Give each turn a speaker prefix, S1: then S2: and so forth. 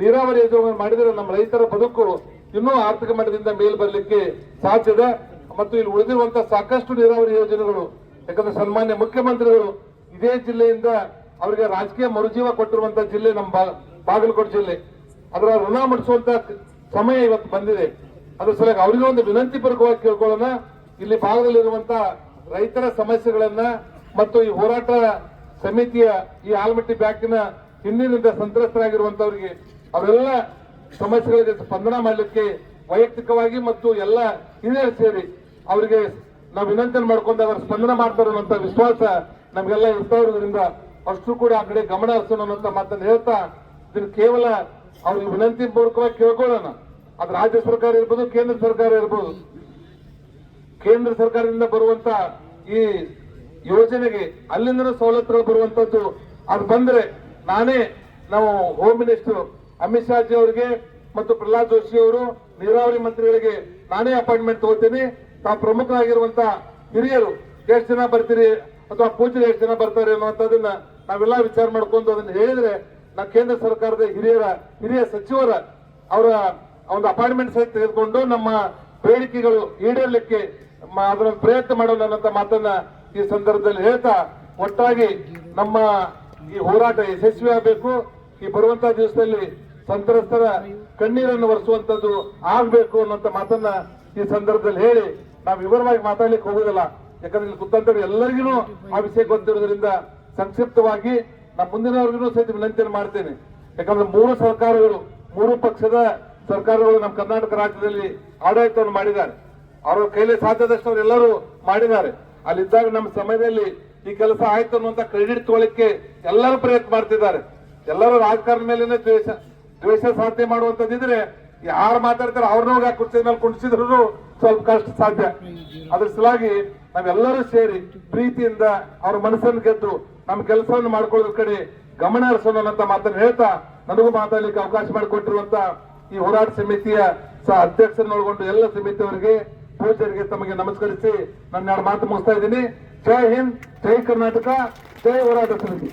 S1: ನೀರಾವರಿ ಯೋಜನೆ ಮಾಡಿದರೆ ನಮ್ಮ ರೈತರ ಬದುಕು ಇನ್ನೂ ಆರ್ಥಿಕ ಮಟ್ಟದಿಂದ ಮೇಲ್ ಬರಲಿಕ್ಕೆ ಸಾಧ್ಯದ ಮತ್ತು ಇಲ್ಲಿ ಉಳಿದಿರುವಂತಹ ಸಾಕಷ್ಟು ನೀರಾವರಿ ಯೋಜನೆಗಳು, ಯಾಕಂದ್ರೆ ಸನ್ಮಾನ್ಯ ಮುಖ್ಯಮಂತ್ರಿಗಳು ಇದೇ ಜಿಲ್ಲೆಯಿಂದ ಅವರಿಗೆ ರಾಜಕೀಯ ಮರುಜೀವ ಕೊಟ್ಟಿರುವಂತಹ ಜಿಲ್ಲೆ ನಮ್ಮ ಬಾಗಲಕೋಟೆ ಜಿಲ್ಲೆ. ಅದರ ಋಣ ಮುಡಿಸುವಂತ ಸಮಯ ಇವತ್ತು ಬಂದಿದೆ. ಅದ್ರ ಸಲುವಾಗಿ ಅವರಿಗೆ ಒಂದು ವಿನಂತಿ ಪೂರ್ವಕವಾಗಿ ಕೇಳ್ಕೊಳ್ಳೋಣ. ಇಲ್ಲಿ ಭಾಗದಲ್ಲಿರುವಂತ ರೈತರ ಸಮಸ್ಯೆಗಳನ್ನ ಮತ್ತು ಈ ಹೋರಾಟ ಸಮಿತಿಯ ಈ ಆಲ್ಮಟ್ಟಿ ಬ್ಯಾಂಕಿನ ಹಿಂದಿನಿಂದ ಸಂತ್ರಸ್ತರಾಗಿರುವಂತವರಿಗೆ ಅವರೆಲ್ಲ ಸಮಸ್ಯೆಗಳಿಗೆ ಸ್ಪಂದನ ಮಾಡಲಿಕ್ಕೆ ವೈಯಕ್ತಿಕವಾಗಿ ಮತ್ತು ಎಲ್ಲ ಹಿರಿಯರು ಸೇರಿ ಅವರಿಗೆ ನಾವು ವಿನಂತನೆ ಮಾಡ್ಕೊಂಡು ಅವರ ಸ್ಪಂದನ ಮಾಡ್ತಾರೆ ವಿಶ್ವಾಸ ನಮಗೆಲ್ಲ ಇರ್ತಾ ಇರೋದ್ರಿಂದ ಅಷ್ಟು ಕೂಡ ಆ ಕಡೆ ಗಮನ ಹರಿಸೋಣ ಅನ್ನೋಂಥ ಮಾತನ್ನು ಹೇಳ್ತಾ ಇದನ್ನು ಕೇವಲ ಅವ್ರಿಗೆ ವಿನಂತಿ ಪೂರ್ವಕವಾಗಿ ಕೇಳ್ಕೊಳ್ಳೋಣ. ಅದು ರಾಜ್ಯ ಸರ್ಕಾರ ಇರ್ಬೋದು, ಕೇಂದ್ರ ಸರ್ಕಾರ ಇರ್ಬೋದು. ಕೇಂದ್ರ ಸರ್ಕಾರದಿಂದ ಬರುವಂತ ಈ ಯೋಜನೆಗೆ ಅಲ್ಲಿಂದ ಸವಲತ್ತುಗಳು ಬರುವಂತದ್ದು ಅದು ಬಂದ್ರೆ ನಾನೇ ನಾವು ಹೋಮ್ ಮಿನಿಸ್ಟರ್ ಅಮಿತ್ ಶಾ ಜಿ ಅವರಿಗೆ ಮತ್ತು ಪ್ರಹ್ಲಾದ್ ಜೋಶಿ ಅವರು, ನೀರಾವರಿ ಮಂತ್ರಿಗಳಿಗೆ ನಾನೇ ಅಪಾಯಿಂಟ್ಮೆಂಟ್ ತಗೋತೀನಿ. ತಾವು ಪ್ರಮುಖರಾಗಿರುವಂತ ಹಿರಿಯರು ಎಷ್ಟು ಜನ ಬರ್ತೀರಿ ಅಥವಾ ಪೂಜೆ ಎಷ್ಟು ಜನ ಬರ್ತಾರೆ ಅನ್ನುವಂಥದ್ದನ್ನ ನಾವೆಲ್ಲ ವಿಚಾರ ಮಾಡ್ಕೊಂಡು ಅದನ್ನ ಹೇಳಿದ್ರೆ ನಾ ಕೇಂದ್ರ ಸರ್ಕಾರದ ಹಿರಿಯರ, ಹಿರಿಯ ಸಚಿವರ ಅವರ ಒಂದು ಅಪಾಯಿಂಟ್ಮೆಂಟ್ ಸಹಿತ ತೆಗೆದುಕೊಂಡು ನಮ್ಮ ಬೇಡಿಕೆಗಳು ಈಡೇರಲಿಕ್ಕೆ ಅದರ ಪ್ರಯತ್ನ ಮಾಡೋಣ ಅನ್ನೋ ಮಾತನ್ನ ಈ ಸಂದರ್ಭದಲ್ಲಿ ಹೇಳ್ತಾ, ಒಟ್ಟಾಗಿ ನಮ್ಮ ಈ ಹೋರಾಟ ಯಶಸ್ವಿ ಆಗಬೇಕು. ಈ ಬರುವಂತಹ ದಿವಸದಲ್ಲಿ ಸಂತ್ರಸ್ತರ ಕಣ್ಣೀರನ್ನು ಒರೆಸುವಂತದ್ದು ಆಗಬೇಕು ಅನ್ನುವಂಥ ಮಾತನ್ನ ಈ ಸಂದರ್ಭದಲ್ಲಿ ಹೇಳಿ ನಾವು ವಿವರವಾಗಿ ಮಾತಾಡ್ಲಿಕ್ಕೆ ಹೋಗುದಿಲ್ಲ. ಯಾಕಂದ್ರೆ ಇಲ್ಲಿ ಕುತ್ತಂತರ ಎಲ್ಲರಿಗೂ ಆ ವಿಷಯ ಗೊತ್ತಿರೋದ್ರಿಂದ ಸಂಕ್ಷಿಪ್ತವಾಗಿ ನಮ್ಮ ಮುಂದಿನವರೆಗೂ ಸಹಿತ ವಿನಂತಿಯನ್ನು ಮಾಡ್ತೇನೆ. ಯಾಕಂದ್ರೆ ಮೂರು ಸರ್ಕಾರಗಳು, ಮೂರು ಪಕ್ಷದ ಸರ್ಕಾರಗಳು ನಮ್ಮ ಕರ್ನಾಟಕ ರಾಜ್ಯದಲ್ಲಿ ಆಡಳಿತವನ್ನು ಮಾಡಿದ್ದಾರೆ. ಅವರ ಕೈಲಿ ಸಾಧ್ಯದಷ್ಟು ಅವರೆಲ್ಲರೂ ಮಾಡಿದ್ದಾರೆ. ಅಲ್ಲಿದ್ದಾಗ ನಮ್ಮ ಸಮಯದಲ್ಲಿ ಈ ಕೆಲಸ ಆಯ್ತು ಅನ್ನುವಂತ ಕ್ರೆಡಿಟ್ ತಗೊಳ್ಳಿಕ್ಕೆ ಎಲ್ಲರೂ ಪ್ರಯತ್ನ ಮಾಡ್ತಿದ್ದಾರೆ. ಎಲ್ಲರೂ ರಾಜಕಾರಣ ಮೇಲೇನೆ ದ್ವೇಷ ದ್ವೇಷ ಸಾಧನೆ ಮಾಡುವಂತದ್ದಿದ್ರೆ ಯಾರು ಮಾತಾಡ್ತಾರೆ ಅವ್ರನ್ನ ಹೋಗಿ ಆ ಕುರ್ಚಿ ಮೇಲೆ ಕುಣಿಸಿದ್ರು ಸ್ವಲ್ಪ ಕಷ್ಟ ಸಾಧ್ಯ. ಅದ್ರ ಸಲುವಾಗಿ ನಾವೆಲ್ಲರೂ ಸೇರಿ ಪ್ರೀತಿಯಿಂದ ಅವ್ರ ಮನಸ್ಸನ್ನು ಗೆದ್ದು ನಮ್ಮ ಕೆಲಸವನ್ನು ಮಾಡ್ಕೊಳ್ಳೋದ್ರ ಕಡೆ ಗಮನ ಹರಿಸೋಣ ಮಾತನ್ನು ಹೇಳ್ತಾ ನನಗೂ ಮಾತಾಡ್ಲಿಕ್ಕೆ ಅವಕಾಶ ಮಾಡಿಕೊಟ್ಟಿರುವಂತ ಈ ಹೋರಾಟ ಸಮಿತಿಯ ಸಹ ಅಧ್ಯಕ್ಷರನ್ನೊಳಗೊಂಡು ಎಲ್ಲ ಸಮಿತಿಯವರಿಗೆ ಪೂಜ್ಯರಿಗೆ ತಮಗೆ ನಮಸ್ಕರಿಸಿ ನನ್ನ ಮಾತು ಮುಗಿಸ್ತಾ ಇದ್ದೀನಿ. ಜೈ ಹಿಂದ್ ಜೈ ಕರ್ನಾಟಕ ಜೈ ಹೋರಾಟ ಸಮಿತಿ.